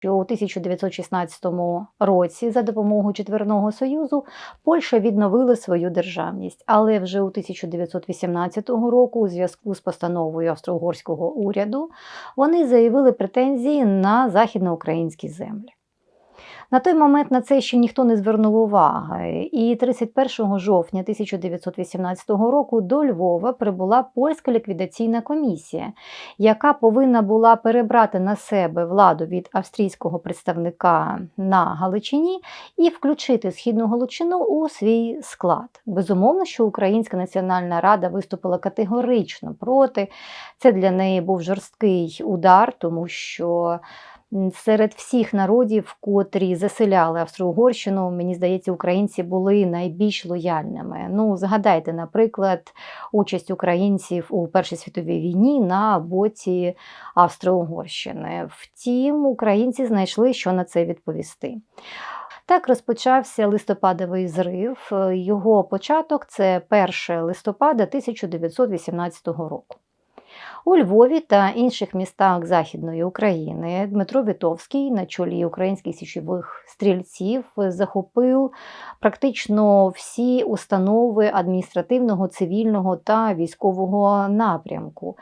що у 1916 році за допомогою Четверного Союзу Польща відновила свою державність, але вже у 1918 року, у зв'язку з постановою австро-угорського уряду, вони заявили претензії на західноукраїнські землі. На той момент на це ще ніхто не звернув уваги, і 31 жовтня 1918 року до Львова прибула польська ліквідаційна комісія, яка повинна була перебрати на себе владу від австрійського представника на Галичині і включити східну Галичину у свій склад. Безумовно, що Українська національна рада виступила категорично проти. Це для неї був жорсткий удар, тому що серед всіх народів, котрі заселяли Австро-Угорщину, мені здається, українці були найбільш лояльними. Ну, згадайте, наприклад, участь українців у Першій світовій війні на боці Австро-Угорщини. Втім, українці знайшли, що на це відповісти. Так розпочався листопадовий зрив. Його початок це 1 листопада 1918 року. У Львові та інших містах Західної України Дмитро Вітовський на чолі українських січових стрільців захопив практично всі установи адміністративного, цивільного та військового напрямку.